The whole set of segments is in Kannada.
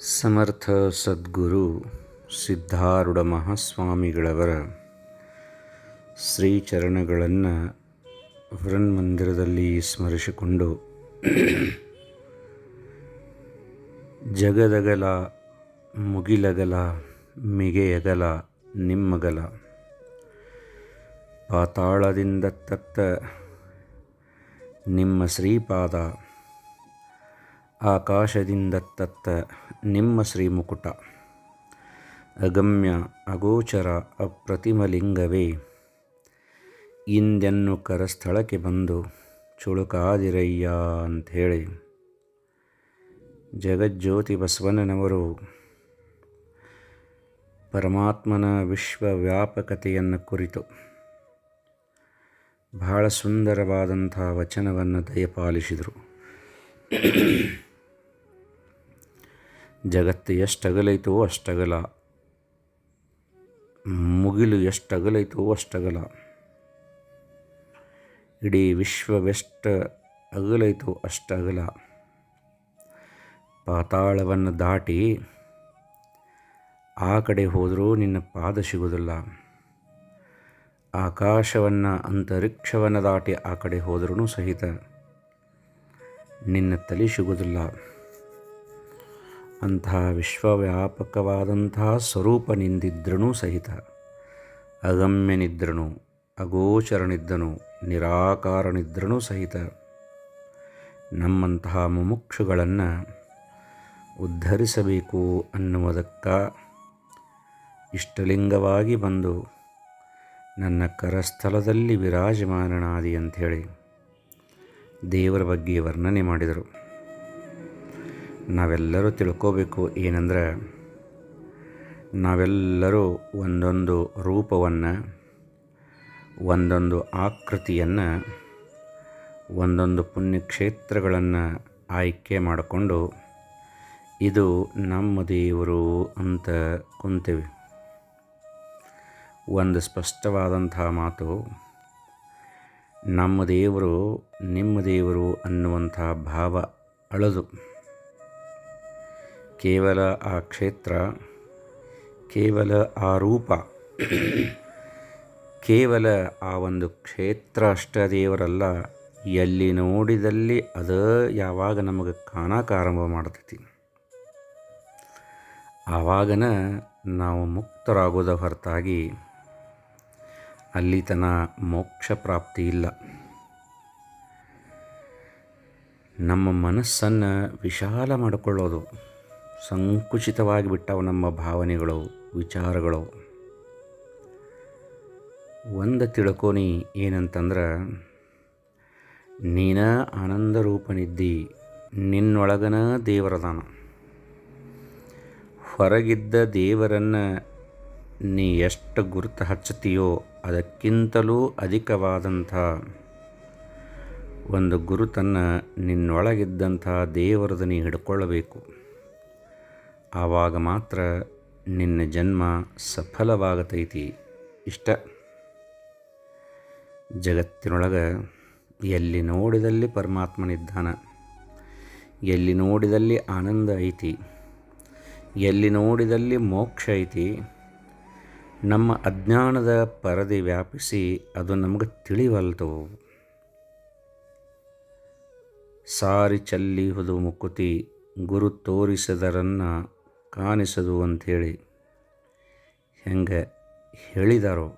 ಸಮರ್ಥ ಸದ್ಗುರು ಸಿದ್ಧಾರೂಢ ಮಹಾಸ್ವಾಮಿಗಳವರ ಶ್ರೀಚರಣಗಳನ್ನು ವೃನ್ಮಂದಿರದಲ್ಲಿ ಸ್ಮರಿಸಿಕೊಂಡು ಜಗದಗಲ, ಮುಗಿಲಗಲ, ಮಿಗೆಯಗಲ, ನಿಮ್ಮಗಲ ಪಾತಾಳದಿಂದ ತತ್ತ ನಿಮ್ಮ ಶ್ರೀಪಾದ ಆಕಾಶದಿಂದ ತತ್ತ ನಿಮ್ಮ ಶ್ರೀಮುಕುಟ. ಅಗಮ್ಯ ಅಗೋಚರ ಅಪ್ರತಿಮಲಿಂಗವೇ. ಇಂದೆನ್ನು ಕರಸ್ಥಳಕ್ಕೆ ಬಂದು ಚುಳುಕಾದಿರಯ್ಯ ಅಂಥೇಳಿ. ಜಗಜ್ಯೋತಿ ಬಸವಣ್ಣನವರು ಪರಮಾತ್ಮನ ವಿಶ್ವವ್ಯಾಪಕತೆಯನ್ನು ಕುರಿತು ಬಹಳ ಸುಂದರವಾದಂಥ ವಚನವನ್ನು ದಯಪಾಲಿಸಿದರು. ಜಗತ್ತು ಎಷ್ಟಗಲೈತೋ ಅಷ್ಟಗಲ. ಮುಗಿಲು ಎಷ್ಟಗಲೈತೋ ಅಷ್ಟಗಲ. ಇಡೀ ವಿಶ್ವವೆಷ್ಟು ಅಗಲೈತೋ ಅಷ್ಟಗಲ. ಪಾತಾಳವನ್ನು ದಾಟಿ ಆ ಕಡೆ ಹೋದರೂ ನಿನ್ನ ಪಾದ ಸಿಗೋದಿಲ್ಲ ಆಕಾಶವನ್ನು, ಅಂತರಿಕ್ಷವನ್ನು ದಾಟಿ ಆ ಕಡೆ ಹೋದ್ರೂ ಸಹಿತ ನಿನ್ನ ತಲೆ ಸಿಗುವುದಿಲ್ಲ. ಅಂತಹ ವಿಶ್ವವ್ಯಾಪಕವಾದಂತಹ ಸ್ವರೂಪ ನಿಂದಿದ್ರೂ ಸಹಿತ. ಅಗಮ್ಯನಿದ್ರನು ಅಗೋಚರನಿದ್ದನು ನಿರಾಕಾರನಿದ್ರನೂ ಸಹಿತ. ನಮ್ಮಂತಹ ಮುಮುಕ್ಷುಗಳನ್ನು ಉದ್ಧರಿಸಬೇಕು ಅನ್ನುವುದಕ್ಕ ಇಷ್ಟಲಿಂಗವಾಗಿ ಬಂದು ನನ್ನ ಕರಸ್ಥಲದಲ್ಲಿ ವಿರಾಜಮಾನನಾದಿ ಅಂಥೇಳಿ ದೇವರ ಬಗ್ಗೆ ವರ್ಣನೆ ಮಾಡಿದರು. ನಾವೆಲ್ಲರೂ ತಿಳ್ಕೋಬೇಕು ಏನಂದ್ರೆ ನಾವೆಲ್ಲರೂ ಒಂದೊಂದು ರೂಪವನ್ನು, ಒಂದೊಂದು ಆಕೃತಿಯನ್ನು, ಒಂದೊಂದು ಪುಣ್ಯಕ್ಷೇತ್ರಗಳನ್ನು ಆಯ್ಕೆ ಮಾಡಿಕೊಂಡು ಇದು ನಮ್ಮ ದೇವರು ಅಂತ ಕುಂತೇವೆ. ಒಂದು ಸ್ಪಷ್ಟವಾದಂಥ ಮಾತು, ನಮ್ಮ ದೇವರು ನಿಮ್ಮ ದೇವರು ಅನ್ನುವಂಥ ಭಾವ ಅಳದು. ಕೇವಲ ಆ ಕ್ಷೇತ್ರ, ಕೇವಲ ಆ ರೂಪ, ಕೇವಲ ಆ ಒಂದು ಕ್ಷೇತ್ರ ಅಷ್ಟ ದೇವರಲ್ಲ. ಎಲ್ಲಿ ನೋಡಿದಲ್ಲಿ ಅದ ಯಾವಾಗ ನಮಗೆ ಕಾಣಕ್ಕೆ ಆರಂಭ ಮಾಡ್ತೈತಿ. ಆವಾಗನ ನಾವು ಮುಕ್ತರಾಗೋದ ಹೊರತಾಗಿ ಅಲ್ಲಿ ತನ ಮೋಕ್ಷ ಪ್ರಾಪ್ತಿ ಇಲ್ಲ. ನಮ್ಮ ಮನಸ್ಸನ್ನು ವಿಶಾಲ ಮಾಡಿಕೊಳ್ಳೋದು. ಸಂಕುಚಿತವಾಗಿ ಬಿಟ್ಟವು ನಮ್ಮ ಭಾವನೆಗಳು, ವಿಚಾರಗಳು. ಒಂದು ತಿಳ್ಕೊನಿ ಏನಂತಂದ್ರೆ, ನೀನ ಆನಂದ ರೂಪನಿದ್ದಿ ನಿನ್ನೊಳಗನ ದೇವರದಾನ. ಹೊರಗಿದ್ದ ದೇವರನ್ನು ನೀ ಎಷ್ಟು ಗುರುತು ಹಚ್ಚುತ್ತೀಯೋ ಅದಕ್ಕಿಂತಲೂ ಅಧಿಕವಾದಂಥ ಒಂದು ಗುರುತನ್ನು ನಿನ್ನೊಳಗಿದ್ದಂಥ ದೇವರದ ನೀ ಹಿಡ್ಕೊಳ್ಳಬೇಕು ಆವಾಗ ಮಾತ್ರ ನಿನ್ನ ಜನ್ಮ ಸಫಲವಾಗತೈತಿ. ಇಷ್ಟ. ಜಗತ್ತಿನೊಳಗೆ ಎಲ್ಲಿ ನೋಡಿದಲ್ಲಿ ಪರಮಾತ್ಮನಿದ್ದಾನ ಎಲ್ಲಿ ನೋಡಿದಲ್ಲಿ ಆನಂದ ಐತಿ, ಎಲ್ಲಿ ನೋಡಿದಲ್ಲಿ ಮೋಕ್ಷ ಐತಿ, ನಮ್ಮ ಅಜ್ಞಾನದ ಪರದೆ ವ್ಯಾಪಿಸಿ ಅದು ನಮಗೆ ತಿಳಿವಲ್ತು. ಸಾರಿ ಚಲ್ಲಿಹುದು ಮುಕುತಿ ಗುರು ತೋರಿಸದರನ್ನು ಕಾಣಿಸದು ಅಂಥೇಳಿ ಹೆಂಗೆ ಹೇಳಿದಾರೋ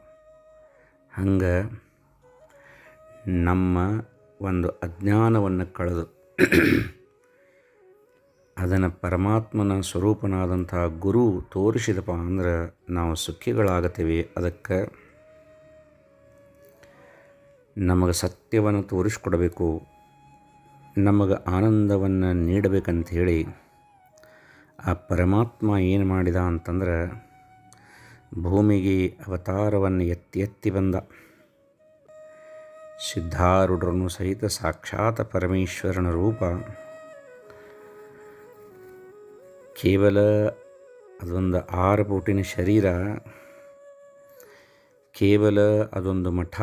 ಹಂಗೆ ನಮ್ಮ ಒಂದು ಅಜ್ಞಾನವನ್ನು ಕಳೆದು ಅದನ್ನು ಪರಮಾತ್ಮನ ಸ್ವರೂಪನಾದಂಥ ಗುರು ತೋರಿಸಿದಪ್ಪ ಅಂದ್ರೆ ನಾವು ಸುಖಿಗಳಾಗತ್ತೇವೆ. ಅದಕ್ಕೆ ನಮಗೆ ಸತ್ಯವನ್ನು ತೋರಿಸ್ಕೊಡಬೇಕು, ನಮಗೆ ಆನಂದವನ್ನು ನೀಡಬೇಕಂತ ಹೇಳಿ ಆ ಪರಮಾತ್ಮ ಏನು ಮಾಡಿದ ಅಂತಂದ್ರೆ ಭೂಮಿಗೆ ಅವತಾರವನ್ನು ಎತ್ತಿ ಎತ್ತಿ ಬಂದ. ಸಿದ್ಧಾರೂಢರನ್ನು ಸಹಿತ ಸಾಕ್ಷಾತ್ ಪರಮೇಶ್ವರನ ರೂಪ. ಕೇವಲ ಅದೊಂದು ಆರು ಪುಟಿನ ಶರೀರ, ಕೇವಲ ಅದೊಂದು ಮಠ.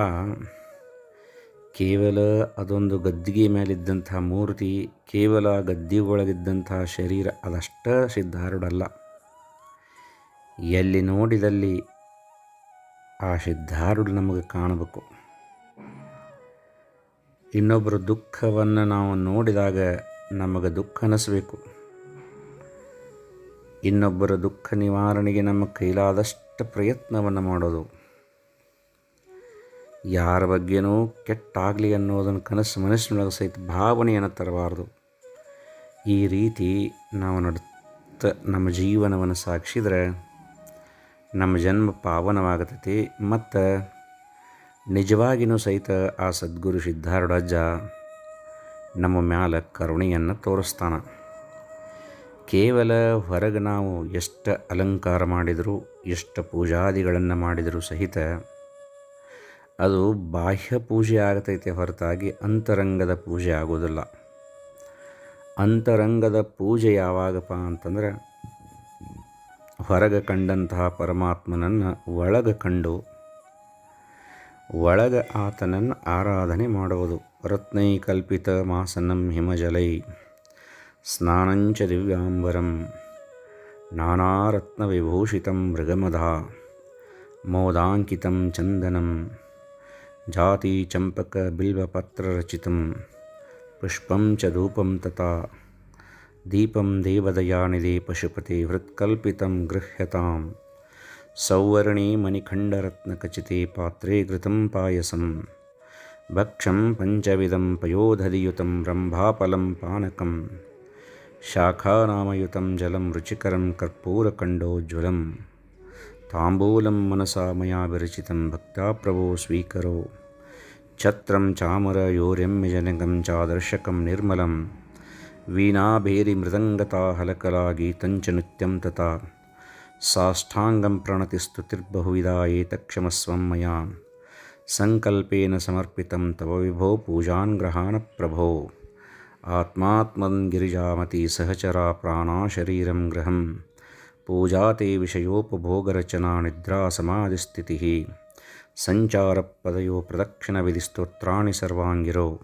ಕೇವಲ ಅದೊಂದು ಗದ್ದಿಗೆ ಮೇಲಿದ್ದಂಥ ಮೂರ್ತಿ, ಕೇವಲ ಗದ್ದಿ ಒಳಗಿದ್ದಂಥ ಶರೀರ ಅದಷ್ಟ ಸಿದ್ಧಾರೂಢಲ್ಲ. ಎಲ್ಲಿ ನೋಡಿದಲ್ಲಿ ಆ ಸಿದ್ಧಾರೂಢ ನಮಗೆ ಕಾಣಬೇಕು. ಇನ್ನೊಬ್ಬರ ದುಃಖವನ್ನು ನಾವು ನೋಡಿದಾಗ ನಮಗೆ ದುಃಖ ಅನಿಸ್ಬೇಕು. ಇನ್ನೊಬ್ಬರ ದುಃಖ ನಿವಾರಣೆಗೆ ನಮ್ಮ ಕೈಲಾದಷ್ಟು ಪ್ರಯತ್ನವನ್ನು ಮಾಡೋದು. ಯಾರ ಬಗ್ಗೆನೂ ಕೆಟ್ಟಾಗಲಿ ಅನ್ನೋದನ್ನು ಕನಸು ಮನಸ್ಸಿನೊಳಗೆ ಸಹಿತ ಭಾವನೆಯನ್ನು ತರಬಾರ್ದು. ಈ ರೀತಿ ನಾವು ನಡ್ತ ನಮ್ಮ ಜೀವನವನ್ನು ಸಾಕ್ಷಿದ್ರೆ ನಮ್ಮ ಜನ್ಮ ಪಾವನವಾಗತೈತಿ. ಮತ್ತು ನಿಜವಾಗಿಯೂ ಸಹಿತ ಆ ಸದ್ಗುರು ಸಿದ್ಧಾರೂಢಜ್ಜ ನಮ್ಮ ಮ್ಯಾಲ ಕರುಣೆಯನ್ನು ತೋರಿಸ್ತಾನೆ. ಕೇವಲ ಹೊರಗೆ ನಾವು ಎಷ್ಟು ಅಲಂಕಾರ ಮಾಡಿದರೂ, ಎಷ್ಟು ಪೂಜಾದಿಗಳನ್ನು ಮಾಡಿದರೂ ಸಹಿತ ಅದು ಬಾಹ್ಯ ಪೂಜೆ ಆಗತೈತೆ ಹೊರತಾಗಿ ಅಂತರಂಗದ ಪೂಜೆ ಆಗೋದಿಲ್ಲ. ಅಂತರಂಗದ ಪೂಜೆ ಯಾವಾಗಪ್ಪ ಅಂತಂದ್ರೆ ಹೊರಗೆ ಕಂಡಂತಹ ಪರಮಾತ್ಮನನ್ನು ಒಳಗೆ ಕಂಡು ಒಳಗೆ ಆತನನ್ನು ಆರಾಧನೆ ಮಾಡುವುದು. ರತ್ನೈ ಕಲ್ಪಿತ ಮಾಸನಂ ಹಿಮಜಲೈ ಸ್ನಾನಂಚ ದಿವ್ಯಾಂಬರಂ ವಿಭೂಷಿತಂ ಮೃಗಮಧ ಮೋದಾಂಕಿತಂ ಚಂದನಂ जातिचम्पकबिल्वपत्ररचितं पुष्पं च रूपं तथा। दीपं देवदयानिधे पशुपते हृत्कल्पितं गृह्यतां सौवर्णे मणिखण्डरत्नखचिते पात्रे घृतं पायसं भक्षं पञ्चविधं पयोधदियुतं रम्भापलं पानकं शाखानामयुतं जलं रुचिकरं कर्पूरकण्डोज्ज्वलम्। ताम्बूलं मनसा मया विरचितं भक्ताप्रभो स्वीकरो। छत्रं चामरयौर्यं यजनगं चादर्शकं निर्मलं। वीणाभेरिमृदङ्गता हलकला गीतञ्च च तथा। साष्टाङ्गं साष्ठाङ्गं प्रणतिस्तुतिर्बहुविधा एतक्षमस्वं मया। सङ्कल्पेन समर्पितं तव विभो पूजान् पूजान्ग्रहाणप्रभो आत्मात्मन् गिरिजामति सहचरा प्राणाशरीरं गृहम्। पूजा ते विषयोपभोगरचनानिद्रासमाधिस्थितिः सञ्चारपदयो प्रदक्षिणविधिस्तोत्राणि सर्वाङ्गिरो।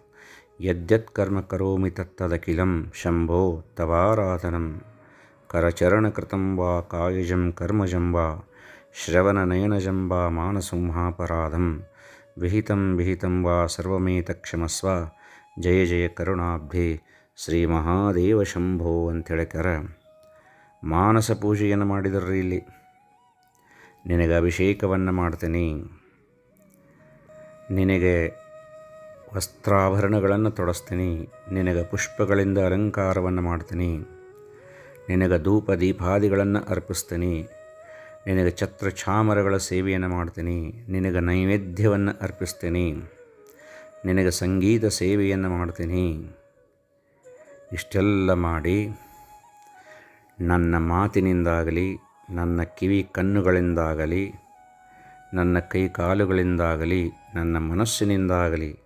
यद्यत्कर्म करोमि तत्तदखिलं शम्भो तवाराधनं। करचरणकृतं वा कायजं कर्मजं वा श्रवणनयनजं वा मानसंहापराधं। विहितं विहितं वा सर्वमेतक्षमस्व जय जय करुणाब्धि। श्रीमहादेव शम्भो अन्थकर ಮಾನಸ ಪೂಜೆಯನ್ನು ಮಾಡಿದರ್ರಿ ಇಲ್ಲಿ. ನಿನಗೆ ಅಭಿಷೇಕವನ್ನು ಮಾಡ್ತೀನಿ. ನಿನಗೆ ವಸ್ತ್ರಾಭರಣಗಳನ್ನು ತೊಡಸ್ತೀನಿ. ನಿನಗೆ ಪುಷ್ಪಗಳಿಂದ ಅಲಂಕಾರವನ್ನು ಮಾಡ್ತೀನಿ. ನಿನಗೆ ಧೂಪ ದೀಪಾದಿಗಳನ್ನು ಅರ್ಪಿಸ್ತೀನಿ. ನಿನಗೆ ಛತ್ರ ಛಾಮರಗಳ ಸೇವೆಯನ್ನು ಮಾಡ್ತೀನಿ. ನಿನಗೆ ನೈವೇದ್ಯವನ್ನು ಅರ್ಪಿಸ್ತೀನಿ. ನಿನಗೆ ಸಂಗೀತ ಸೇವೆಯನ್ನು ಮಾಡ್ತೀನಿ. ಇಷ್ಟೆಲ್ಲ ಮಾಡಿ ನನ್ನ ಮಾತಿನಿಂದಾಗಲಿ, ನನ್ನ ಕಿವಿ ಕಣ್ಣುಗಳಿಂದಾಗಲಿ, ನನ್ನ ಕೈ ಕಾಲುಗಳಿಂದಾಗಲಿ, ನನ್ನ ಮನಸ್ಸಿನಿಂದಾಗಲಿ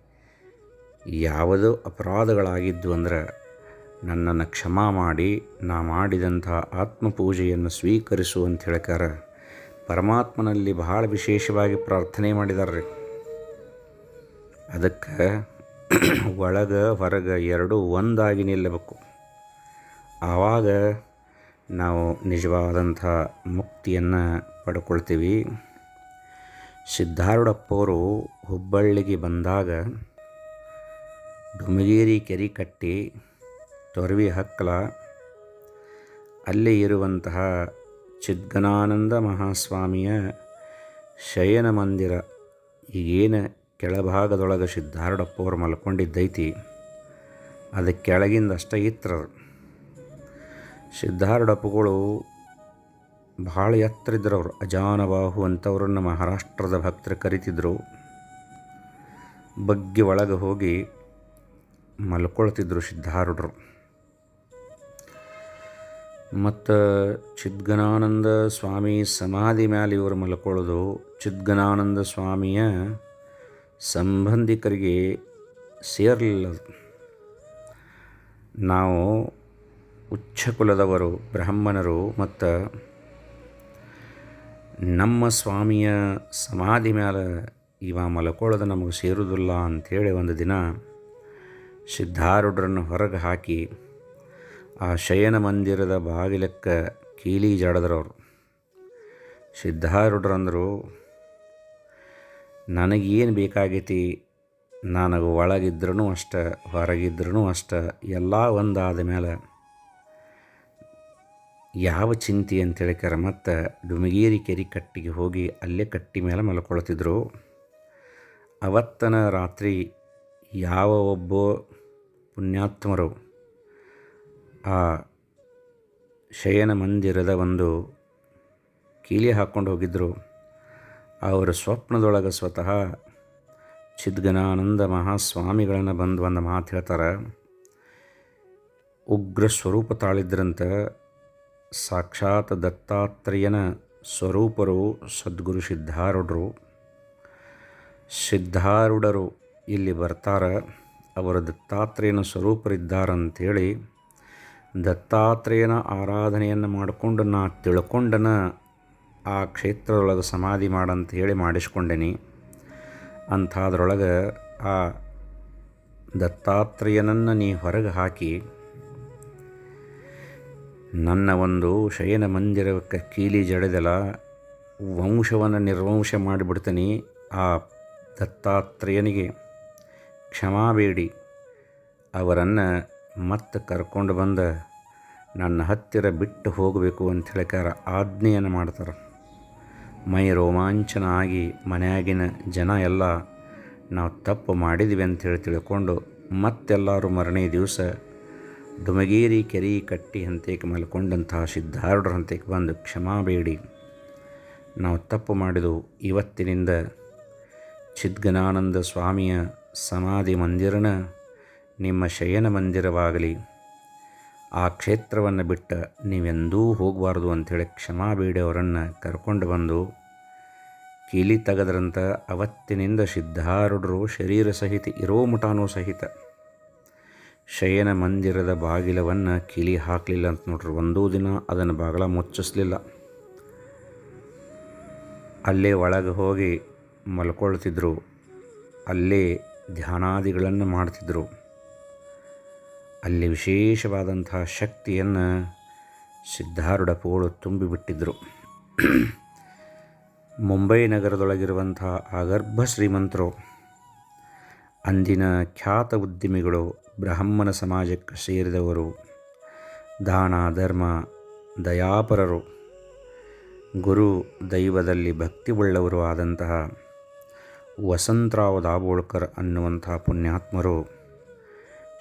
ಯಾವುದೋ ಅಪರಾಧಗಳಾಗಿದ್ದು ಅಂದ್ರೆ ನನ್ನನ್ನು ಕ್ಷಮಾ ಮಾಡಿ, ನಾ ಮಾಡಿದಂಥ ಆತ್ಮಪೂಜೆಯನ್ನು ಸ್ವೀಕರಿಸು ಅಂತ ಪರಮಾತ್ಮನಲ್ಲಿ ಬಹಳ ವಿಶೇಷವಾಗಿ ಪ್ರಾರ್ಥನೆ ಮಾಡಿದಾರ್ರಿ. ಅದಕ್ಕೆ ಒಳಗೆ ಹೊರಗೆ ಎರಡೂ ಒಂದಾಗಿ ನಿಲ್ಲಬೇಕು. ಆವಾಗ ನಾವು ನಿಜವಾದಂಥ ಮುಕ್ತಿಯನ್ನು ಪಡ್ಕೊಳ್ತೀವಿ. ಸಿದ್ಧಾರೂಢಪ್ಪವರು ಹುಬ್ಬಳ್ಳಿಗೆ ಬಂದಾಗ ಡುಮಗೇರಿ ಕೆರೆ ಕಟ್ಟಿ ತೊರವಿ ಹಕ್ಕಲ, ಅಲ್ಲಿ ಇರುವಂತಹ ಚಿದ್ಗನಾನಂದ ಮಹಾಸ್ವಾಮಿಯ ಶಯನ ಮಂದಿರ, ಈಗೇನು ಕೆಳಭಾಗದೊಳಗೆ ಸಿದ್ಧಾರೂಢಪ್ಪವ್ರು ಮಲ್ಕೊಂಡಿದ್ದೈತಿ. ಅದು ಕೆಳಗಿಂದ ಅಷ್ಟೇ ಸಿದ್ಧಾರೂಢಪ್ಪಗಳು ಭಾಳ ಎತ್ತರ ಇದ್ರು ಅವರು ಅಜಾನಬಾಹು ಅಂತವರನ್ನು ಮಹಾರಾಷ್ಟ್ರದ ಭಕ್ತರು ಕರಿತಿದ್ರು. ಬಗ್ಗೆ ಒಳಗೆ ಹೋಗಿ ಮಲ್ಕೊಳ್ತಿದ್ರು ಸಿದ್ಧಾರೂಢರು. ಮತ್ತು ಚಿದ್ಗನಾನಂದ ಸ್ವಾಮಿ ಸಮಾಧಿ ಮೇಲೆ ಇವರು ಮಲ್ಕೊಳ್ಳೋದು ಚಿದ್ಗನಾನಂದ ಸ್ವಾಮಿಯ ಸಂಬಂಧಿಕರಿಗೆ ಸೇರಲಿಲ್ಲ ನಾವು ಉಚ್ಚ ಕುಲದವರು ಬ್ರಾಹ್ಮಣರು ಮತ್ತು ನಮ್ಮ ಸ್ವಾಮಿಯ ಸಮಾಧಿ ಮೇಲೆ ಇವ ಮಲ್ಕೊಳ್ಳೋದು ನಮಗೆ ಸೇರುವುದಿಲ್ಲ ಅಂಥೇಳಿ ಒಂದು ದಿನ ಸಿದ್ಧಾರೂಢರನ್ನು ಹೊರಗೆ ಹಾಕಿ ಆ ಶಯನ ಮಂದಿರದ ಬಾಗಿಲಕ್ಕೆ ಕೀಲಿ ಜಾಡದ್ರವರು ಸಿದ್ಧಾರೂಢರಂದರು, ನನಗೇನು ಬೇಕಾಗೈತಿ? ನನಗೆ ಒಳಗಿದ್ರೂ ಅಷ್ಟೆ ಹೊರಗಿದ್ರೂ ಅಷ್ಟೆ, ಎಲ್ಲ ಒಂದಾದ ಮೇಲೆ ಯಾವ ಚಿಂತೆ ಅಂತ ಹೇಳ್ಕ್ಯಾರ ಮತ್ತು ಡುಮಗೇರಿ ಕೆರೆ ಕಟ್ಟಿಗೆ ಹೋಗಿ ಅಲ್ಲೇ ಕಟ್ಟಿ ಮೇಲೆ ಮಲ್ಕೊಳ್ತಿದ್ರು. ಅವತ್ತನ ರಾತ್ರಿ ಯಾವ ಒಬ್ಬ ಪುಣ್ಯಾತ್ಮರು ಆ ಶಯನ ಮಂದಿರದ ಒಂದು ಕೀಲಿ ಹಾಕ್ಕೊಂಡು ಹೋಗಿದ್ದರು ಅವರ ಸ್ವಪ್ನದೊಳಗೆ ಸ್ವತಃ ಚಿದ್ಗನಾನಂದ ಮಹಾಸ್ವಾಮಿಗಳನ್ನು ಬಂದು ಒಂದು ಮಾತು ಹೇಳ್ತಾರೆ, ಉಗ್ರ ಸ್ವರೂಪ ತಾಳಿದ್ರಂತ ಸಾಕ್ಷಾತ್ ದತ್ತಾತ್ರೇಯನ ಸ್ವರೂಪರು ಸದ್ಗುರು ಸಿದ್ಧಾರೂಢರು. ಸಿದ್ಧಾರೂಢರು ಇಲ್ಲಿ ಬರ್ತಾರೆ, ಅವರು ದತ್ತಾತ್ರೇಯನ ಸ್ವರೂಪರಿದ್ದಾರಂಥೇಳಿ ದತ್ತಾತ್ರೇಯನ ಆರಾಧನೆಯನ್ನು ಮಾಡಿಕೊಂಡು ನಾ ತಿಳ್ಕೊಂಡನ ಆ ಕ್ಷೇತ್ರದೊಳಗೆ ಸಮಾಧಿ ಮಾಡಂತ ಹೇಳಿ ಮಾಡಿಸ್ಕೊಂಡೇನಿ. ಅಂಥದ್ರೊಳಗೆ ಆ ದತ್ತಾತ್ರೇಯನನ್ನು ನೀ ಹೊರಗೆ ಹಾಕಿ ನನ್ನ ಒಂದು ಶಯನ ಮಂದಿರಕ್ಕೆ ಕೀಲಿ ಜಡೆದಲ ವಂಶವನ್ನು ನಿರ್ವಂಶ ಮಾಡಿಬಿಡ್ತೀನಿ. ಆ ದತ್ತಾತ್ರೇಯನಿಗೆ ಕ್ಷಮಾಬೇಡಿ ಅವರನ್ನು ಮತ್ತೆ ಕರ್ಕೊಂಡು ಬಂದ ನನ್ನ ಹತ್ತಿರ ಬಿಟ್ಟು ಹೋಗಬೇಕು ಅಂತ ಹೇಳಿಕಾರ ಆಜ್ಞೆಯನ್ನು ಮಾಡ್ತಾರೆ. ಮೈ ರೋಮಾಂಚನ ಆಗಿ ಮನೆಯಾಗಿನ ಜನ ಎಲ್ಲ ನಾವು ತಪ್ಪು ಮಾಡಿದ್ವಿ ಅಂತೇಳಿ ತಿಳ್ಕೊಂಡು ಮತ್ತೆಲ್ಲರೂ ಮರನೇ ದಿವಸ ಡುಮಗೇರಿ ಕೆರೆ ಕಟ್ಟಿ ಹಂತಕ್ಕೆ ಮಲ್ಕೊಂಡಂತಹ ಸಿದ್ಧಾರೂಢರ ಹಂತಕ್ಕೆ ಬಂದು ಕ್ಷಮಾ ಬೇಡಿ. ನಾವು ತಪ್ಪು ಮಾಡಿದೆವು ಇವತ್ತಿನಿಂದ ಚಿದ್ಗನಾನಂದ ಸ್ವಾಮಿಯ ಸಮಾಧಿ ಮಂದಿರನ ನಿಮ್ಮ ಶಯನ ಮಂದಿರವಾಗಲಿ. ಆ ಕ್ಷೇತ್ರವನ್ನು ಬಿಟ್ಟ ನೀವೆಂದೂ ಹೋಗಬಾರ್ದು ಅಂಥೇಳಿ ಕ್ಷಮಾ ಬೇಡಿ ಅವರನ್ನು ಕರ್ಕೊಂಡು ಬಂದು ಕೀಲಿ ತೆಗೆದ್ರಂತ ಅವತ್ತಿನಿಂದ ಸಿದ್ಧಾರೂಢರು ಶರೀರ ಸಹಿತ ಇರೋ ಮುಟಾನೋ ಸಹಿತ ಶಯನ ಮಂದಿರದ ಬಾಗಿಲವನ್ನು ಕಿಲಿ ಹಾಕಲಿಲ್ಲ ಅಂತ ನೋಡ್ರಿ, ಒಂದೂ ದಿನ ಅದನ್ನು ಬಾಗಿಲ ಮುಚ್ಚಿಸ್ಲಿಲ್ಲ. ಅಲ್ಲೇ ಒಳಗೆ ಹೋಗಿ ಮಲ್ಕೊಳ್ತಿದ್ರು, ಅಲ್ಲೇ ಧ್ಯಾನಾದಿಗಳನ್ನು ಮಾಡ್ತಿದ್ರು. ಅಲ್ಲಿ ವಿಶೇಷವಾದಂತಹ ಶಕ್ತಿಯನ್ನು ಸಿದ್ಧಾರೂಢ ಪೋಳು ತುಂಬಿಬಿಟ್ಟಿದ್ದರು ಮುಂಬೈ ನಗರದೊಳಗಿರುವಂಥ ಆಗರ್ಭ ಶ್ರೀಮಂತರು, ಅಂದಿನ ಖ್ಯಾತ ಉದ್ಯಮಿಗಳು ಬ್ರಾಹ್ಮಣ ಸಮಾಜಕ್ಕೆ ಸೇರಿದವರು, ದಾನ, ಧರ್ಮ, ದಯಾಪರರು, ಗುರು ದೈವದಲ್ಲಿ ಭಕ್ತಿ ಉಳ್ಳವರು ಆದಂತಹ ವಸಂತರಾವ್ ದಾಬೋಳ್ಕರ್ ಅನ್ನುವಂತಹ ಪುಣ್ಯಾತ್ಮರು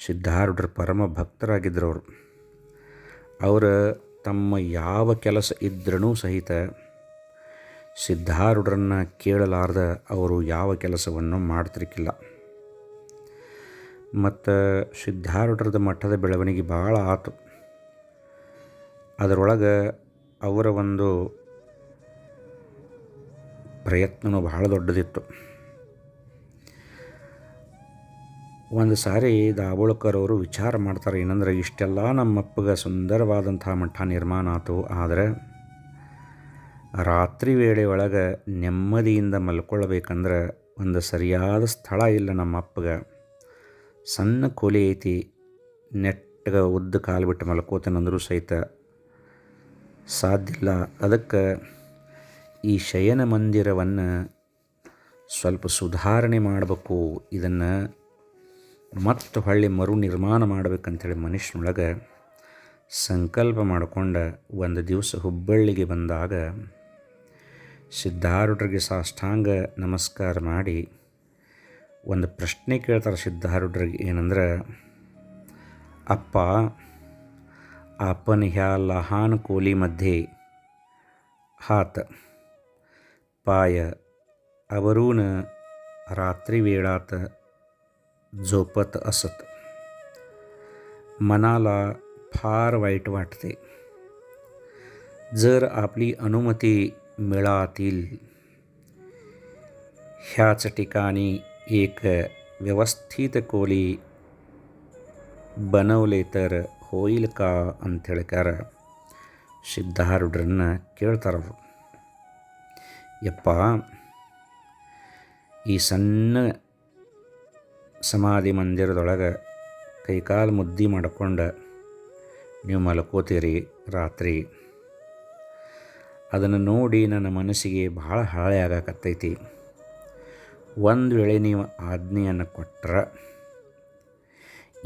ಸಿದ್ಧಾರೂಢರ ಪರಮ ಭಕ್ತರಾಗಿದ್ದರವರು. ಅವರ ತಮ್ಮ ಯಾವ ಕೆಲಸ ಇದ್ರೂ ಸಹಿತ ಸಿದ್ಧಾರೂಢರನ್ನು ಕೇಳಲಾರ್ದ ಅವರು ಯಾವ ಕೆಲಸವನ್ನು ಮಾಡ್ತಿರ್ಕಿಲ್ಲ ಮತ್ತು ಸಿದ್ಧಾರೂಢರದ ಮಠದ ಬೆಳವಣಿಗೆ ಭಾಳ ಆತು. ಅದರೊಳಗೆ ಅವರ ಒಂದು ಪ್ರಯತ್ನವೂ ಬಹಳ ದೊಡ್ಡದಿತ್ತು. ಒಂದು ಸಾರಿ ದಾಬೋಳ್ಕರ್ ಅವರು ವಿಚಾರ ಮಾಡ್ತಾರೆ, ಏನಂದ್ರೆ, ಇಷ್ಟೆಲ್ಲ ನಮ್ಮಪ್ಪಗೆ ಸುಂದರವಾದಂಥ ಮಠ ನಿರ್ಮಾಣ ಆತು, ಆದರೆ ರಾತ್ರಿ ವೇಳೆ ಒಳಗೆ ನೆಮ್ಮದಿಯಿಂದ ಮಲ್ಕೊಳ್ಬೇಕಂದ್ರೆ ಒಂದು ಸರಿಯಾದ ಸ್ಥಳ ಇಲ್ಲ ನಮ್ಮ ಅಪ್ಪಗೆ ಸಣ್ಣ ಕೋಲಿ ಐತಿ ನೆಟ್ಟಗೆ ಉದ್ದ ಕಾಲು ಬಿಟ್ಟು ಮಲ್ಕೋತನಂದರೂ ಸಹಿತ ಸಾಧ್ಯ ಇಲ್ಲ. ಅದಕ್ಕೆ ಈ ಶಯನ ಮಂದಿರವನ್ನು ಸ್ವಲ್ಪ ಸುಧಾರಣೆ ಮಾಡಬೇಕು. ಇದನ್ನು ಮತ್ತು ಹೊಳ್ಳಿ ಮರು ನಿರ್ಮಾಣ ಮಾಡ್ಬೇಕಂಥೇಳಿ ಮನುಷ್ಯನೊಳಗೆ ಸಂಕಲ್ಪ ಮಾಡಿಕೊಂಡ ಒಂದು ದಿವಸ ಹುಬ್ಬಳ್ಳಿಗೆ ಬಂದಾಗ ಸಿದ್ಧಾರೂಢರಿಗೆ ಸಾಷ್ಟಾಂಗ ನಮಸ್ಕಾರ ಮಾಡಿ ಒಂದು ಪ್ರಶ್ನೆ ಕೇಳ್ತಾರೆ ಸಿದ್ಧಾರೂಢರಿಗೆ ಏನಂದ್ರೆ ಅಪ್ಪ आपण ह्या लहान कोलीमध्ये हात पाय आवरून रात्री वेळात झोपत असत मनाला फार वाईट वाटते जर आपली अनुमती मिळातील ह्याच ठिकाणी एक व्यवस्थित ಕೋಲಿ बनवले तर ಹೋಯಿಲ್ ಕಾ ಅಂಥೇಳ್ಕಾರ ಸಿದ್ಧಾರೂಢರನ್ನ ಕೇಳ್ತಾರವರು ಯಪ್ಪ ಈ ಸಣ್ಣ ಸಮಾಧಿ ಮಂದಿರದೊಳಗೆ ಕೈಕಾಲು ಮುದ್ದಿ ಮಾಡ್ಕೊಂಡು ನೀವು ಮಲ್ಕೋತೀರಿ ರಾತ್ರಿ ಅದನ್ನು ನೋಡಿ ನನ್ನ ಮನಸ್ಸಿಗೆ ಭಾಳ ಹಾಳೆ ಆಗಾಕತ್ತೈತಿ ಒಂದು ವೇಳೆ ನೀವು ಆಜ್ಞೆಯನ್ನು ಕೊಟ್ಟರೆ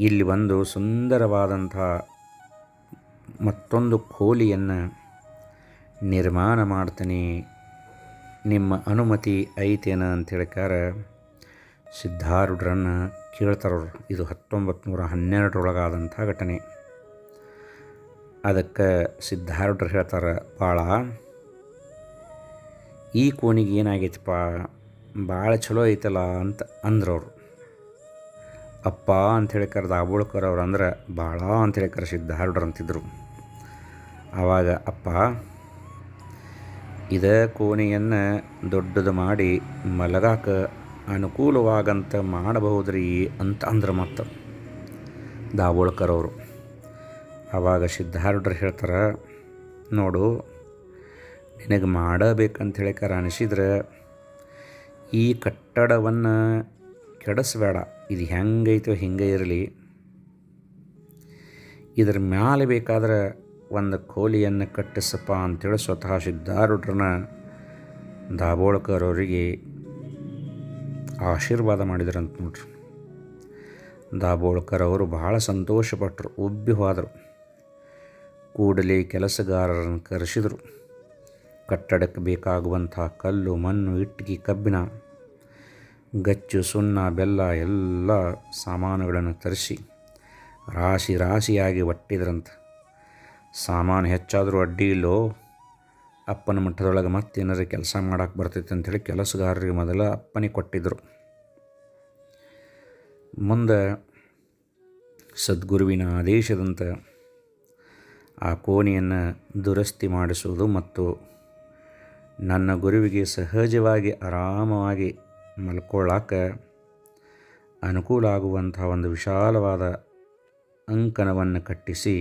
ಇಲ್ಲಿ ಒಂದು ಸುಂದರವಾದಂಥ ಮತ್ತೊಂದು ಕೋಲಿಯನ್ನು ನಿರ್ಮಾಣ ಮಾಡ್ತೀನಿ. ನಿಮ್ಮ ಅನುಮತಿ ಐತೇನ ಅಂತ ಹೇಳ್ಕಾರ ಸಿದ್ಧಾರೂಢರನ್ನು ಕೇಳ್ತಾರವ್ರು ಇದು ಹತ್ತೊಂಬತ್ತು ನೂರ ಹನ್ನೆರಡರೊಳಗಾದಂಥ ಘಟನೆ. ಅದಕ್ಕೆ ಸಿದ್ಧಾರೂಢರು ಹೇಳ್ತಾರೆ ಭಾಳ ಈ ಕೋಣಿಗೆ ಏನಾಗೈತಪ್ಪ? ಭಾಳ ಚಲೋ ಐತಲ್ಲ ಅಂತ ಅಂದ್ರವ್ರು. ಅಪ್ಪ ಅಂಥೇಳಿ ಕರೆದ ಆಬೋಳ್ಕರ್ ಅವ್ರು ಅಂದ್ರೆ ಭಾಳ ಅಂಥೇಳಿ ಕರೆಸಿದ್ದ ಹಾರ್ಡ್ರ್ ಅಂತಿದ್ರು. ಆವಾಗ ಅಪ್ಪ, ಇದ ಕೋಣೆಯನ್ನು ದೊಡ್ಡದು ಮಾಡಿ ಮಲಗಾಕ ಅನುಕೂಲವಾಗಂತ ಮಾಡಬಹುದ್ರಿ ಅಂತ ಅಂದ್ರೆ ಮತ್ತು ದಾಬೋಳ್ಕರ್ ಅವರು. ಆವಾಗ ಸಿದ್ಧಾರ್ಡ್ರು ಹೇಳ್ತಾರೆ, ನೋಡು, ನಿನಗೆ ಮಾಡಬೇಕಂತ ಹೇಳಿಕಾರ ಅನಿಸಿದ್ರೆ ಈ ಕಟ್ಟಡವನ್ನು ಕೆಡಿಸ್ಬೇಡ. ಇದು ಹೆಂಗೈತೋ ಹಿಂಗೆ ಇರಲಿ. ಇದರ ಮ್ಯಾಲೆ ಬೇಕಾದ್ರೆ ಒಂದು ಕೋಲಿಯನ್ನು ಕಟ್ಟಿಸಪ್ಪ ಅಂತೇಳಿ ಸ್ವತಃ ಸಿದ್ಧಾರೂಢರನ್ನ ದಾಬೋಳ್ಕರ್ ಅವರಿಗೆ ಆಶೀರ್ವಾದ ಮಾಡಿದ್ರಂತ ನೋಡ್ರಿ. ದಾಬೋಳ್ಕರ್ ಅವರು ಬಹಳ ಸಂತೋಷಪಟ್ಟರು ಉಬ್ಬಿ ಹೋದರು. ಕೂಡಲೇ ಕೆಲಸಗಾರರನ್ನು ಕರೆಸಿದರು. ಕಟ್ಟಡಕ್ಕೆ ಬೇಕಾಗುವಂಥ ಕಲ್ಲು, ಮಣ್ಣು, ಇಟ್ಟಿಗೆ, ಕಬ್ಬಿಣ ಗಚ್ಚು, ಸುಣ್ಣ, ಬೆಲ್ಲ ಎಲ್ಲ ಸಾಮಾನುಗಳನ್ನು ತರಿಸಿ ರಾಶಿ ರಾಶಿಯಾಗಿ ಒಟ್ಟಿದ್ರಂತ. ಸಾಮಾನು ಹೆಚ್ಚಾದರೂ ಅಡ್ಡಿ ಇಲ್ಲೋ, ಅಪ್ಪನ ಮಠದೊಳಗೆ ಮತ್ತೇನಾರು ಕೆಲಸ ಮಾಡೋಕ್ಕೆ ಬರ್ತೈತೆ ಅಂಥೇಳಿ ಕೆಲಸಗಾರರಿಗೆ ಮೊದಲ ಅಪ್ಪನಿಗೆ ಕೊಟ್ಟಿದ್ದರು ಮುಂದೆ ಸದ್ಗುರುವಿನ ಆದೇಶದಂತೆ ಆ ಕೋಣೆಯನ್ನು ದುರಸ್ತಿ ಮಾಡಿಸುವುದು ಮತ್ತು ನನ್ನ ಗುರುವಿಗೆ ಸಹಜವಾಗಿ ಆರಾಮವಾಗಿ ಮಲ್ಕೊಳ್ಳಾಕ ಅನುಕೂಲ ಆಗುವಂಥ ಒಂದು ವಿಶಾಲವಾದ ಅಂಕಣವನ್ನು ಕಟ್ಟಿಸಿ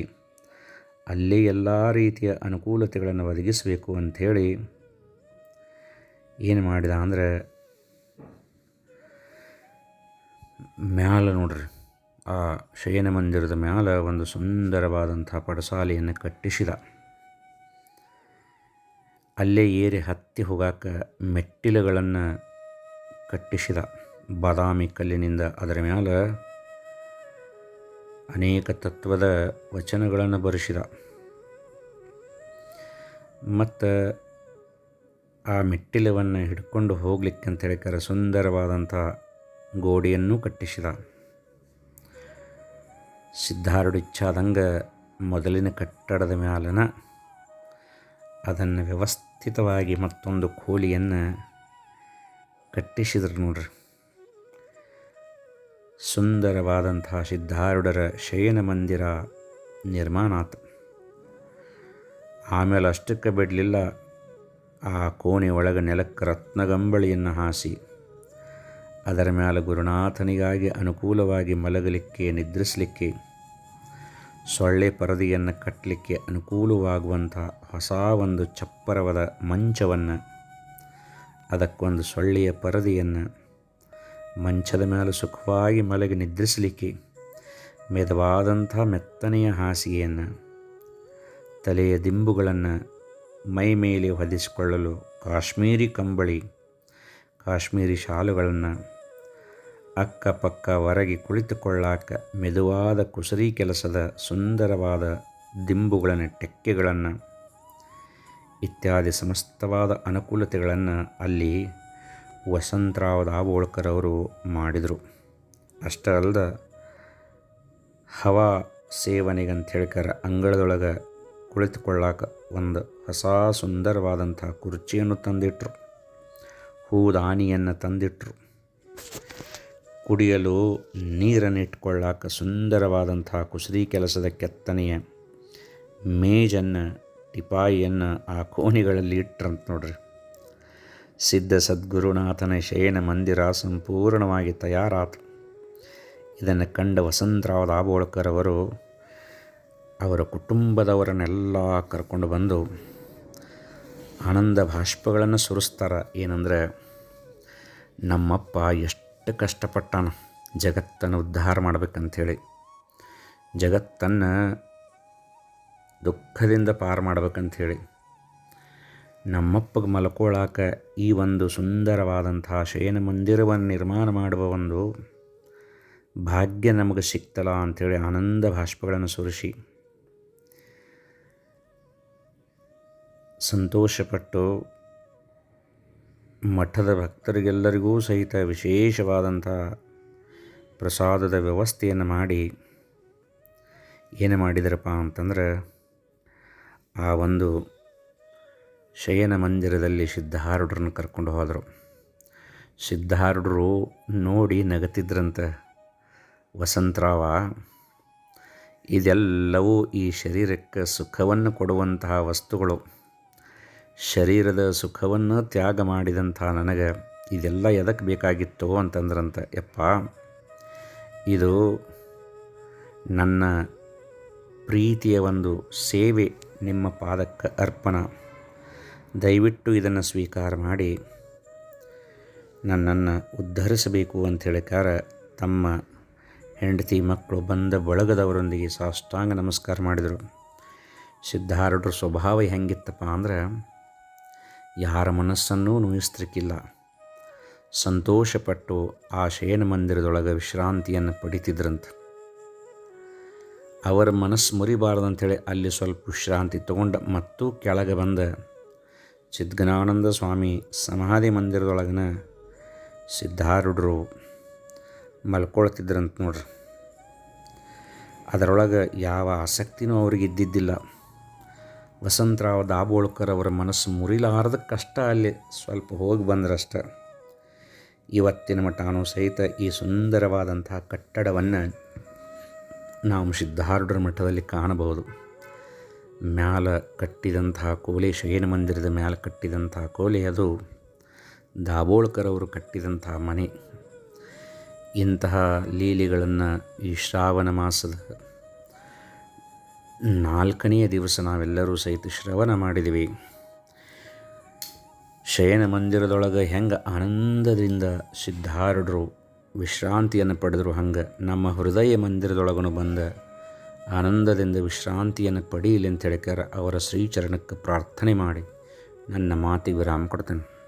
ಅಲ್ಲಿ ಎಲ್ಲ ರೀತಿಯ ಅನುಕೂಲತೆಗಳನ್ನು ಒದಗಿಸಬೇಕು ಅಂಥೇಳಿ ಏನು ಮಾಡಿದ ಅಂದರೆ ಮ್ಯಾಲ ನೋಡ್ರಿ, ಆ ಶಯನ ಮಂದಿರದ ಮ್ಯಾಲ ಒಂದು ಸುಂದರವಾದಂಥ ಪಡಸಾಲೆಯನ್ನು ಕಟ್ಟಿಸಿದ. ಅಲ್ಲೇ ಏರಿ ಹತ್ತಿ ಹೋಗಾಕ ಮೆಟ್ಟಿಲುಗಳನ್ನು ಕಟ್ಟಿಸಿದ ಬಾದಾಮಿ ಕಲ್ಲಿನಿಂದ ಅದರ ಮ್ಯಾಲ ಅನೇಕ ತತ್ವದ ವಚನಗಳನ್ನು ಬರೆಸಿದ. ಮತ್ತು ಆ ಮೆಟ್ಟಿಲವನ್ನು ಹಿಡ್ಕೊಂಡು ಹೋಗ್ಲಿಕ್ಕೆ ಅಂತ ಹೇಳಿಕರ ಸುಂದರವಾದಂಥ ಗೋಡೆಯನ್ನು ಕಟ್ಟಿಸಿದ. ಸಿದ್ಧಾರೂಢಿಚ್ಛಾದಂಗೆ ಮೊದಲಿನ ಕಟ್ಟಡದ ಮ್ಯಾಲನ ಅದನ್ನು ವ್ಯವಸ್ಥಿತವಾಗಿ ಮತ್ತೊಂದು ಕೋಳಿಯನ್ನು ಕಟ್ಟಿಸಿದ್ರು ನೋಡ್ರಿ. ಸುಂದರವಾದಂತಹ ಸಿದ್ಧಾರೂಢರ ಶಯನ ಮಂದಿರ ನಿರ್ಮಾಣ ಆತು. ಆಮೇಲೆ ಅಷ್ಟಕ್ಕೆ ಬಿಡಲಿಲ್ಲ, ಆ ಕೋಣೆ ಒಳಗೆ ನೆಲಕ್ಕೆ ರತ್ನಗಂಬಳಿಯನ್ನು ಹಾಸಿ, ಅದರ ಮೇಲೆ ಗುರುನಾಥನಿಗಾಗಿ ಅನುಕೂಲವಾಗಿ ಮಲಗಲಿಕ್ಕೆ, ನಿದ್ರಿಸಲಿಕ್ಕೆ, ಸೊಳ್ಳೆ ಪರದೆಯನ್ನು ಕಟ್ಟಲಿಕ್ಕೆ ಅನುಕೂಲವಾಗುವಂಥ ಹೊಸ ಒಂದು ಚಪ್ಪರವಾದ ಮಂಚವನ್ನು ಅದಕ್ಕೊಂದು ಸೊಳ್ಳೆಯ ಪರದೆಯನ್ನು ಮಂಚದ ಮೇಲೆ ಸುಖವಾಗಿ ಮಲಗಿ ನಿದ್ರಿಸಲಿಕ್ಕೆ ಮೆದವಾದಂಥ ಮೆತ್ತನೆಯ ಹಾಸಿಗೆಯನ್ನು, ತಲೆಯ ದಿಂಬುಗಳನ್ನು ಮೈ ಮೇಲೆ ಹೊದಿಸಿಕೊಳ್ಳಲು ಕಾಶ್ಮೀರಿ ಕಂಬಳಿ, ಕಾಶ್ಮೀರಿ ಶಾಲುಗಳನ್ನು ಅಕ್ಕಪಕ್ಕ ಹೊರಗೆ ಕುಳಿತುಕೊಳ್ಳಾಕ ಮೆದುವಾದ ಕುಸರಿ ಕೆಲಸದ ಸುಂದರವಾದ ದಿಂಬುಗಳನ್ನು, ಟೆಕ್ಕೆಗಳನ್ನು ಇತ್ಯಾದಿ ಸಮಸ್ತವಾದ ಅನುಕೂಲತೆಗಳನ್ನು ಅಲ್ಲಿ ವಸಂತರಾವ್ ದಾಬೋಳ್ಕರ್ ಅವರು ಮಾಡಿದರು. ಅಷ್ಟೇ ಅಲ್ಲದ ಹವಾ ಸೇವನೆಗಂತ ಹೇಳ್ಕರ ಅಂಗಳದೊಳಗೆ ಕುಳಿತುಕೊಳ್ಳಾಕ ಒಂದು ಹೊಸ ಸುಂದರವಾದಂಥ ಕುರ್ಚಿಯನ್ನು ತಂದಿಟ್ಟರು ಹೂದಾನಿಯನ್ನು ತಂದಿಟ್ಟರು ಕುಡಿಯಲು ನೀರನ್ನು ಇಟ್ಕೊಳ್ಳಾಕ ಸುಂದರವಾದಂಥ ಕುಸರಿ ಕೆಲಸದ ಕೆತ್ತನೆಯ ಮೇಜನ್ನು ಟಿಪಾಯಿಯನ್ನು ಆ ಕೋಣಿಗಳಲ್ಲಿ ಇಟ್ರಂತ ನೋಡ್ರಿ. ಸಿದ್ಧ ಸದ್ಗುರುನಾಥನ ಶಯನ ಮಂದಿರ ಸಂಪೂರ್ಣವಾಗಿ ತಯಾರಾತು. ಇದನ್ನು ಕಂಡ ವಸಂತರಾವ್ ದಾಬೋಳ್ಕರ್ ಅವರು ಅವರ ಕುಟುಂಬದವರನ್ನೆಲ್ಲ ಕರ್ಕೊಂಡು ಬಂದು ಆನಂದ ಭಾಷ್ಪಗಳನ್ನು ಸುರಿಸ್ತಾರೆ. ಏನಂದರೆ, ನಮ್ಮಪ್ಪ ಎಷ್ಟು ಕಷ್ಟಪಟ್ಟಾನ ಜಗತ್ತನ್ನು ಉದ್ಧಾರ ಮಾಡಬೇಕಂಥೇಳಿ ಜಗತ್ತನ್ನು ದುಃಖದಿಂದ ಪಾರು ಮಾಡ್ಬೇಕಂಥೇಳಿ ನಮ್ಮಪ್ಪಗೆ ಮಲ್ಕೊಳ್ಳಾಕ ಈ ಒಂದು ಸುಂದರವಾದಂಥ ಶಯನ ಮಂದಿರವನ್ನು ನಿರ್ಮಾಣ ಮಾಡುವ ಒಂದು ಭಾಗ್ಯ ನಮಗೆ ಸಿಕ್ತಲ್ಲ ಅಂಥೇಳಿ ಆನಂದ ಭಾಷ್ಪಗಳನ್ನು ಸುರಿಸಿ ಸಂತೋಷಪಟ್ಟು ಮಠದ ಭಕ್ತರಿಗೆಲ್ಲರಿಗೂ ಸಹಿತ ವಿಶೇಷವಾದಂಥ ಪ್ರಸಾದದ ವ್ಯವಸ್ಥೆಯನ್ನು ಮಾಡಿ ಏನು ಮಾಡಿದರಪ್ಪ ಅಂತಂದ್ರೆ ಆ ಒಂದು ಶಯನ ಮಂದಿರದಲ್ಲಿ ಸಿದ್ಧಾರೂಢರನ್ನು ಕರ್ಕೊಂಡು ಹೋದರು. ಸಿದ್ಧಾರೂಢರು ನೋಡಿ ನಗತಿದ್ರಂತ, ವಸಂತರಾವ, ಇದೆಲ್ಲವೂ ಈ ಶರೀರಕ್ಕೆ ಸುಖವನ್ನು ಕೊಡುವಂತಹ ವಸ್ತುಗಳು. ಶರೀರದ ಸುಖವನ್ನು ತ್ಯಾಗ ಮಾಡಿದಂಥ ನನಗೆ ಇದೆಲ್ಲ ಎದಕ್ಕೆ ಬೇಕಾಗಿತ್ತು ಅಂತಂದ್ರಂತ, ಯಪ್ಪ. ಇದು ನನ್ನ ಪ್ರೀತಿಯ ಒಂದು ಸೇವೆ. ನಿಮ್ಮ ಪಾದಕ್ಕೆ ಅರ್ಪಣ. ದಯವಿಟ್ಟು ಇದನ್ನು ಸ್ವೀಕಾರ ಮಾಡಿ. ನನ್ನನ್ನು ಉದ್ಧರಿಸಬೇಕು ಅಂಥೇಳಿಕಾರ ತಮ್ಮ ಹೆಂಡತಿ ಮಕ್ಕಳು ಬಂದ ಬಳಗದವರೊಂದಿಗೆ ಸಾಷ್ಟಾಂಗ ನಮಸ್ಕಾರ ಮಾಡಿದರು. ಸಿದ್ಧಾರೂಢರ ಸ್ವಭಾವ ಹೆಂಗಿತ್ತಪ್ಪ ಅಂದ್ರೆ, ಯಾರ ಮನಸ್ಸನ್ನೂ ನೋಯಿಸ್ತಿರ್ಕಿಲ್ಲ ಸಂತೋಷಪಟ್ಟು ಆ ಶಯನ ಮಂದಿರದೊಳಗೆ ವಿಶ್ರಾಂತಿಯನ್ನು ಪಡಿತಿದ್ರಂತ. ಅವರ ಮನಸ್ಸು ಮುರಿಬಾರ್ದಂಥೇಳಿ ಅಲ್ಲಿ ಸ್ವಲ್ಪ ವಿಶ್ರಾಂತಿ ತಗೊಂಡ ಮತ್ತು ಕೆಳಗೆ ಬಂದ ಚಿದ್ಗನಾನಂದ ಸ್ವಾಮಿ ಸಮಾಧಿ ಮಂದಿರದೊಳಗನ ಸಿದ್ಧಾರೂಢರು ಮಲ್ಕೊಳ್ತಿದ್ರಂತ ನೋಡ್ರಿ. ಅದರೊಳಗೆ ಯಾವ ಆಸಕ್ತಿನೂ ಅವ್ರಿಗೆ ಇದ್ದಿದ್ದಿಲ್ಲ. ವಸಂತರಾವ್ ದಾಬೋಳ್ಕರ್ ಅವರ ಮನಸ್ಸು ಮುರಿಲಾರದ ಕಷ್ಟ ಅಲ್ಲಿ ಸ್ವಲ್ಪ ಹೋಗಿ ಬಂದ್ರಷ್ಟ. ಇವತ್ತಿನ ಮಠನೂ ಸಹಿತ ಈ ಸುಂದರವಾದಂತಹ ಕಟ್ಟಡವನ್ನು ನಾವು ಸಿದ್ಧಾರೂಢರ ಮಠದಲ್ಲಿ ಕಾಣಬಹುದು. ಮ್ಯಾಲ ಕಟ್ಟಿದಂತಹ ಕೋಲೆ, ಶಯನ ಮಂದಿರದ ಮ್ಯಾಲ ಕಟ್ಟಿದಂತಹ ಕೋಲೆ ಅದು ದಾಬೋಳ್ಕರ್ ಅವರು ಕಟ್ಟಿದಂತಹ ಮನೆ. ಇಂತಹ ಲೀಲೆಗಳನ್ನು ಈ ಶ್ರಾವಣ ಮಾಸದ ನಾಲ್ಕನೆಯ ದಿವಸ ನಾವೆಲ್ಲರೂ ಸಹಿತ ಶ್ರವಣ ಮಾಡಿದ್ವಿ. ಶಯನ ಮಂದಿರದೊಳಗೆ ಹೆಂಗೆ ಆನಂದದಿಂದ ಸಿದ್ಧಾರೂಢರು ವಿಶ್ರಾಂತಿಯನ್ನು ಪಡೆದರು. ಹಂಗೆ ನಮ್ಮ ಹೃದಯ ಮಂದಿರದೊಳಗನು ಬಂದ ಆನಂದದಿಂದ ವಿಶ್ರಾಂತಿಯನ್ನು ಪಡೀಲಿ ಅಂತ ಹೇಳಿಕಾರ ಅವರ ಶ್ರೀಚರಣಕ್ಕೆ ಪ್ರಾರ್ಥನೆ ಮಾಡಿ ನನ್ನ ಮಾತಿಗೆ ವಿರಾಮ ಕೊಡ್ತೇನೆ.